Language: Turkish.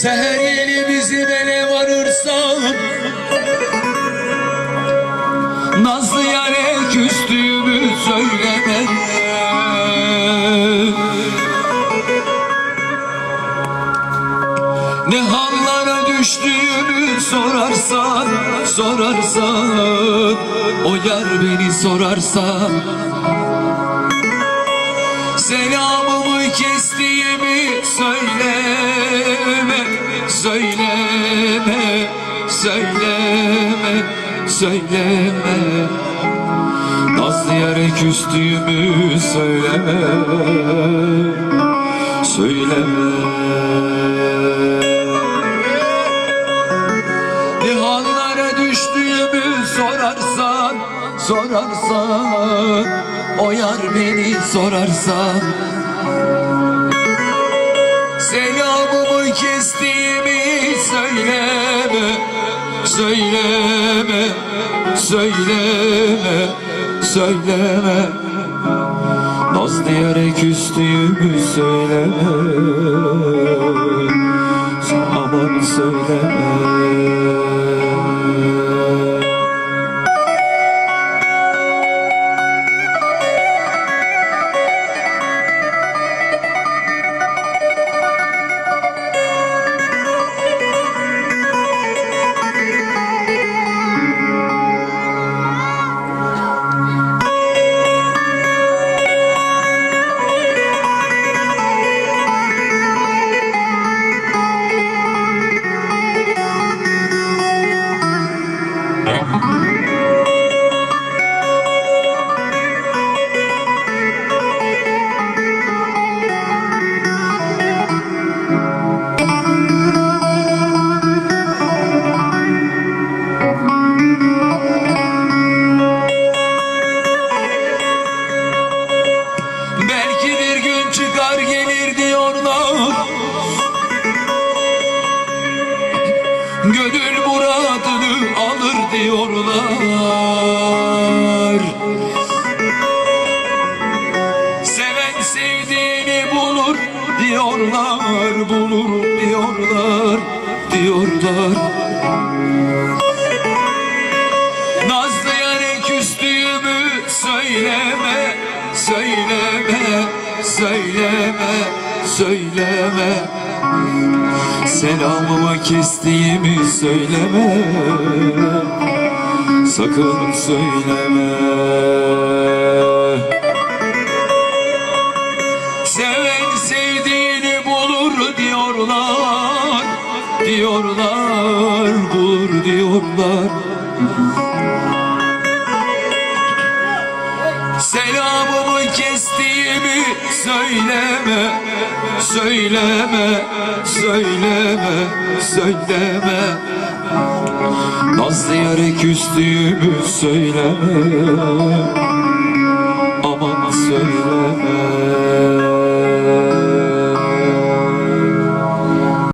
Seher yeli bizim ele varırsa. Nazlı yare küstüğümü söyleme. Ne hallara düştüğümü sorarsan Sorarsan O yar beni sorarsan Selamımı kestiğimi söyle. Söyleme Söyleme. Nazlı yere küstüğümü söyleme. Söyleme. Ne hallara düştüğümü sorarsan Sorarsan O yar beni sorarsan. Selamımı kestiğimi söyleme Söyleme Söyleme Söyleme. Naz diyerek küstüğümü söyleme. Aman söyleme Belki bir gün çıkar gelir diyorlar. Gönül muradını alır diyorlar. Seven sevdiğini bulur diyorlar Bulur diyorlar Diyorlar. Nazlı yare küstüğümü söyleme Söyleme Söyleme Söyleme Selamımı kestiğimi söyleme. Sakın söyleme. Seven sevdiğini bulur diyorlar Diyorlar bulur diyorlar Selamımı kestiğimi söyleme Söyleme, söyleme, söyleme. Nazlı yere küstüğümü söyleme